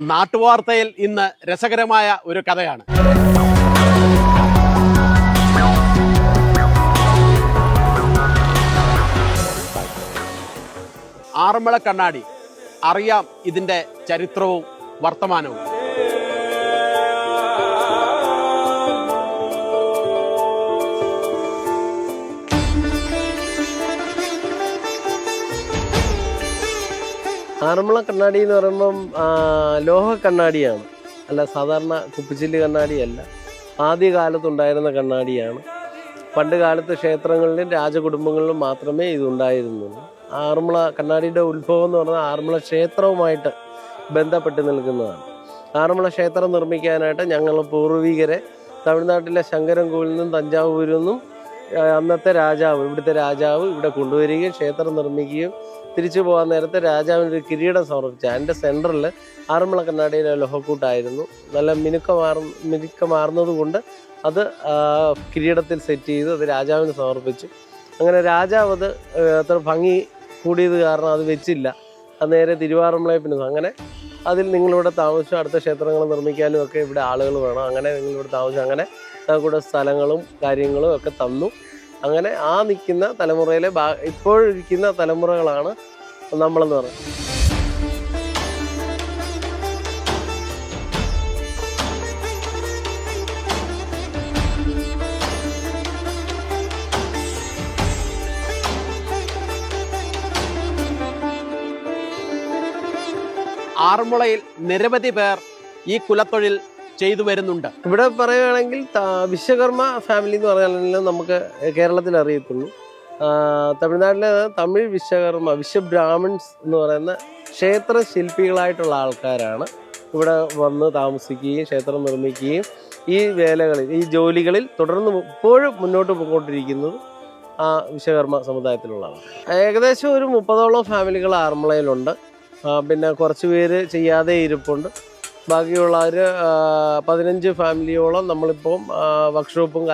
നാട്ടുവാർത്തയിൽ ഇന്ന് രസകരമായ ഒരു കഥയാണ്. ആറന്മുള കണ്ണാടി. അറിയാം ഇതിന്റെ ചരിത്രവും വർത്തമാനവും. ആറന്മുള കണ്ണാടി എന്ന് പറയുമ്പം ലോഹ കണ്ണാടിയാണ്. അല്ല സാധാരണ കുപ്പിച്ചില്ല് കണ്ണാടിയല്ല. ആദ്യ കാലത്തുണ്ടായിരുന്ന കണ്ണാടിയാണ്. പണ്ട് കാലത്ത് ക്ഷേത്രങ്ങളിലും രാജകുടുംബങ്ങളിലും മാത്രമേ ഇതുണ്ടായിരുന്നുള്ളൂ. ആറന്മുള കണ്ണാടിയുടെ ഉത്ഭവം എന്ന് പറഞ്ഞാൽ ആറന്മുള ക്ഷേത്രവുമായിട്ട് ബന്ധപ്പെട്ട് നിൽക്കുന്നതാണ്. ആറന്മുള ക്ഷേത്രം നിർമ്മിക്കാനായിട്ട് ഞങ്ങൾ പൂർവികരെ തമിഴ്നാട്ടിലെ ശങ്കരൻകോവിൽ നിന്നും തഞ്ചാവൂരിൽ നിന്നും അന്നത്തെ രാജാവ് ഇവിടുത്തെ രാജാവ് ഇവിടെ കൊണ്ടുവരികയും ക്ഷേത്രം നിർമ്മിക്കുകയും തിരിച്ചു പോകാൻ നേരത്തെ രാജാവിന് ഒരു കിരീടം സമർപ്പിച്ച. അതിന്റെ സെന്ററിൽ ആറന്മുള കണ്ണാടിയിലെ ലോഹക്കൂട്ടായിരുന്നു. നല്ല മിനുക്കമാർ മിനുക്കമാർന്നതുകൊണ്ട് അത് കിരീടത്തിൽ സെറ്റ് ചെയ്ത് അത് രാജാവിന് സമർപ്പിച്ചു. അങ്ങനെ രാജാവ് അത് അത്ര ഭംഗി കൂടിയത് കാരണം അത് വെച്ചില്ല. അത് നേരെ തിരുവാറന്മുളയെ പിന്നെ അങ്ങനെ അതിൽ നിങ്ങളിവിടെ താമസിച്ചു അടുത്ത ക്ഷേത്രങ്ങൾ നിർമ്മിക്കാനും ഒക്കെ ഇവിടെ ആളുകൾ വേണം. അങ്ങനെ നിങ്ങളിവിടെ താമസിച്ചു അങ്ങനെ കൂടെ സ്ഥലങ്ങളും കാര്യങ്ങളും ഒക്കെ തന്നു. അങ്ങനെ ആ നിൽക്കുന്ന തലമുറയിലെ ഇപ്പോഴിരിക്കുന്ന തലമുറകളാണ് നമ്മളെന്ന് പറയുന്നത്. ആറന്മുളയിൽ നിരവധി പേർ ഈ കുലത്തൊഴിൽ ചെയ്തു വരുന്നുണ്ട്. ഇവിടെ പറയുകയാണെങ്കിൽ വിശ്വകർമ്മ ഫാമിലി എന്ന് പറഞ്ഞാൽ നമുക്ക് കേരളത്തിൽ അറിയത്തുള്ളൂ. തമിഴ്നാട്ടിലെ തമിഴ് വിശ്വകർമ്മ വിശ്വബ്രാഹ്മിൺസ് എന്ന് പറയുന്ന ക്ഷേത്ര ശില്പികളായിട്ടുള്ള ആൾക്കാരാണ് ഇവിടെ വന്ന് താമസിക്കുകയും ക്ഷേത്രം നിർമ്മിക്കുകയും ഈ വേലകളിൽ ഈ ജോലികളിൽ തുടർന്ന് ഇപ്പോഴും മുന്നോട്ട് പോയിക്കൊണ്ടിരിക്കുന്നത് ആ വിശ്വകർമ്മ സമുദായത്തിലുള്ളതാണ്. ഏകദേശം ഒരു മുപ്പതോളം ഫാമിലികൾ ആറന്മുളയിലുണ്ട്. പിന്നെ കുറച്ച് പേര് ചെയ്യാതെ ഇരിപ്പുണ്ട്. ബാക്കിയുള്ളവർ പതിനഞ്ച് ഫാമിലിയോളം നമ്മളിപ്പം വർക്ക്ഷോപ്പും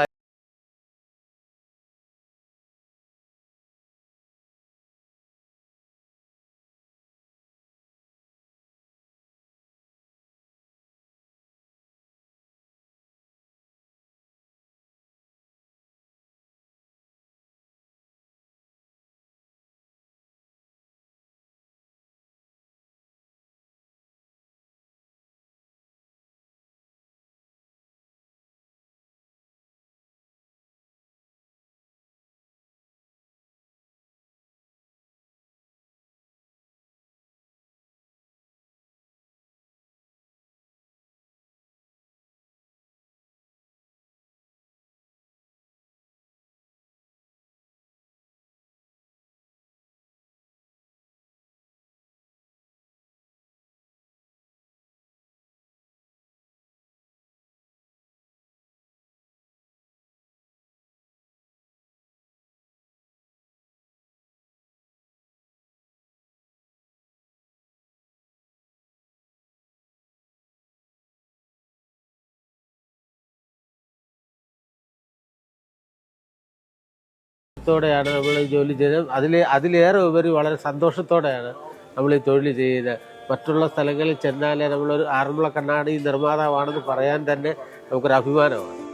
കാര്യം ത്തോടെയാണ് നമ്മൾ ജോലി ചെയ്തത്. അതിൽ അതിലേറെ ഉപരി വളരെ സന്തോഷത്തോടെയാണ് നമ്മൾ ഈ തൊഴിൽ ചെയ്യുന്നത് മറ്റുള്ള സ്ഥലങ്ങളിൽ ചെന്നാലേ നമ്മളൊരു ആറന്മുള കണ്ണാടി നിർമ്മാതാവാണെന്ന് പറയാൻ തന്നെ നമുക്കൊരു അഭിമാനമാണ്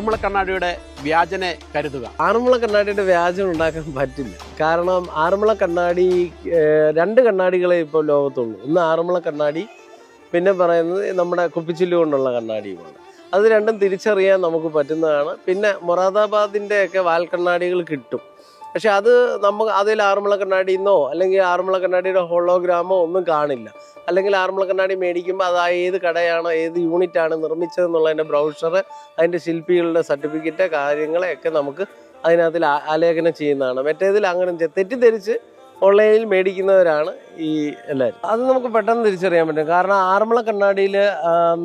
ആറന്മുള കണ്ണാടിയുടെ വ്യാജനെ കരുതുക. ആറന്മുള കണ്ണാടിയുടെ വ്യാജം ഉണ്ടാക്കാൻ പറ്റില്ല. കാരണം ആറന്മുള കണ്ണാടി രണ്ട് കണ്ണാടികളെ ഇപ്പോൾ ലോകത്തുള്ളൂ. ഒന്ന് ആറന്മുള കണ്ണാടി പിന്നെ പറയുന്നത് നമ്മുടെ കുപ്പിച്ചില്ലു കൊണ്ടുള്ള കണ്ണാടിയുമാണ്. അത് രണ്ടും തിരിച്ചറിയാൻ നമുക്ക് പറ്റുന്നതാണ്. പിന്നെ മൊറാദാബാദിന്റെ ഒക്കെ വാൽ കണ്ണാടികൾ കിട്ടും. പക്ഷെ അത് നമുക്ക് അതിൽ ആറന്മുള കണ്ണാടിന്നോ അല്ലെങ്കിൽ ആറന്മുള കണ്ണാടിയുടെ ഹോളോഗ്രാമോ ഒന്നും കാണില്ല. അല്ലെങ്കിൽ ആറന്മുള കണ്ണാടി മേടിക്കുമ്പോൾ അത് ആ ഏത് കടയാണോ ഏത് യൂണിറ്റാണ് നിർമ്മിച്ചതെന്നുള്ളതിന്റെ ബ്രൗഷർ അതിന്റെ ശില്പികളുടെ സർട്ടിഫിക്കറ്റ് കാര്യങ്ങളെയൊക്കെ നമുക്ക് അതിനകത്തിൽ ആലേഖനം ചെയ്യുന്നതാണ്. മറ്റേതിൽ അങ്ങനെ തെറ്റിദ്ധരിച്ച് ഓൺലൈനിൽ മേടിക്കുന്നവരാണ് ഈ എല്ലാവരും. അത് നമുക്ക് പെട്ടെന്ന് തിരിച്ചറിയാൻ പറ്റും. കാരണം ആറന്മുള കണ്ണാടിയിൽ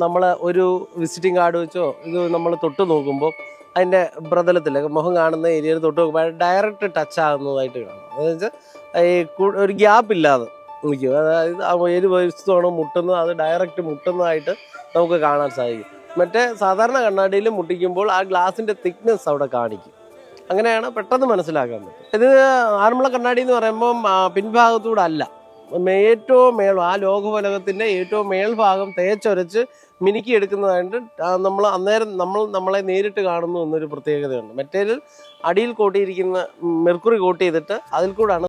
നമ്മൾ ഒരു വിസിറ്റിംഗ് കാർഡ് വെച്ചോ ഇത് നമ്മൾ തൊട്ട് നോക്കുമ്പോൾ അതിന്റെ പ്രതലത്തിൽ മുഖം കാണുന്ന ഏരിയയിൽ തൊട്ട് നോക്കുമ്പോൾ ഡയറക്റ്റ് ടച്ച് ആകുന്നതായിട്ട് കാണും. അതെന്ന് വെച്ചാൽ ഈ ഒരു ഗ്യാപ്പ് ഇല്ലാതെ നിൽക്കും. അതായത് ഏത് വസ്തുവാണോ മുട്ടുന്നത് അത് ഡയറക്റ്റ് മുട്ടുന്നതായിട്ട് നമുക്ക് കാണാൻ സാധിക്കും. മറ്റേ സാധാരണ കണ്ണാടിയിൽ മുട്ടിക്കുമ്പോൾ ആ ഗ്ലാസിന്റെ തിക്നെസ് അവിടെ കാണിക്കും. അങ്ങനെയാണ് പെട്ടെന്ന് മനസ്സിലാക്കാൻ പറ്റും ഇത് ആറന്മുള കണ്ണാടി എന്ന് പറയുമ്പം പിൻഭാഗത്തൂടെ അല്ല. ഏറ്റവും മേൾ ആ ലോകഫലകത്തിന്റെ ഏറ്റവും മേൽഭാഗം തേച്ചൊരച്ച് മിനുക്കി എടുക്കുന്നതായിട്ട് നമ്മൾ അന്നേരം നമ്മൾ നമ്മളെ നേരിട്ട് കാണുന്നു എന്നൊരു പ്രത്യേകതയുണ്ട്. മറ്റേതിൽ അടിയിൽ കോട്ടിയിരിക്കുന്ന മെർക്കുറി കോട്ട് ചെയ്തിട്ട് അതിൽ കൂടാണ്